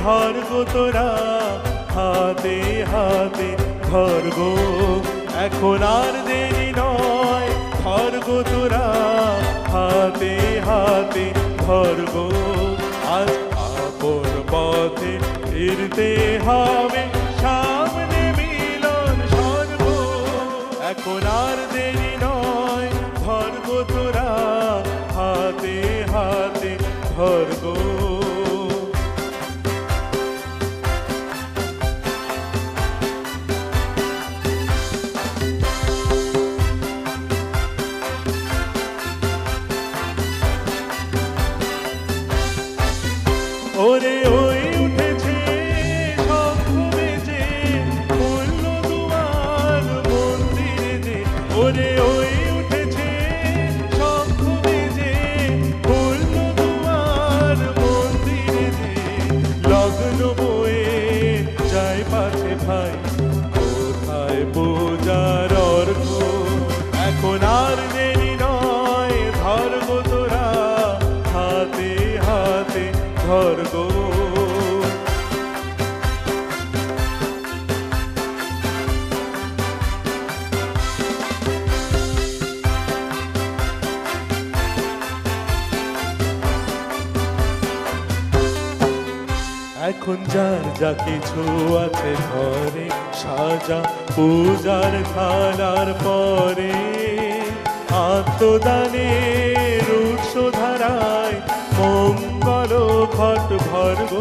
ধর গো তোরা হাতে হাতে ধর গো এখন আর দেরি নয় ধর গো তোরা হাতে হাতে ধর গো আজ আপন পথে ফিরতে হবে, সামনে মিলন স্বর্গ এখন আর দেরি নয় ধর গো তোরা হাতে ধর গো। ওরে ওই উঠেছে শঙ্খ বেজে মূল্য দুয়ার মন্দিরে যে। ওরে ওই কোথায় পূজার অর্ঘ। এখন আর দেরি নয় ধর্ম তোরা হাতে হাতে ধর এখন যার যা কিছু আছে ঘরে, সাজা, পূজার থালার পরে। আত্মদানের উৎস ধারায় মঙ্গল ঘট ভর্গ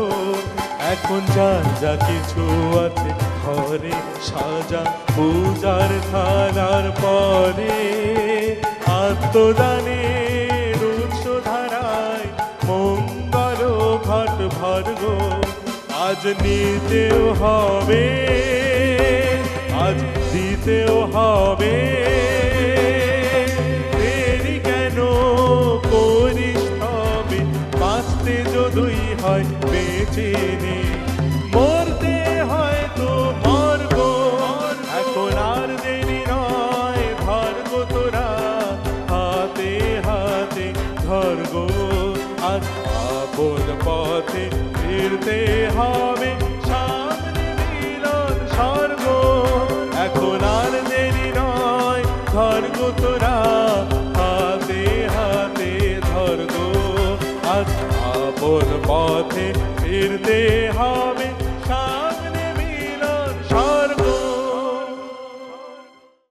এখন যার যা কিছু আছে ঘরে, সাজা, পূজার থালার পরে। আত্মদানের আজ নিতেও হবে, আজ দিতেও হবে। দেরি কেন করিস তবে, বাঁচতে যদুই হয় বেঁচে নে। পথে ফিরতে হবে। সামনে মিলন স্বর্গ। এখন আর দেরি নয় তোরা হাতে হাতে ধর্গ আজ আপন পথে হবে।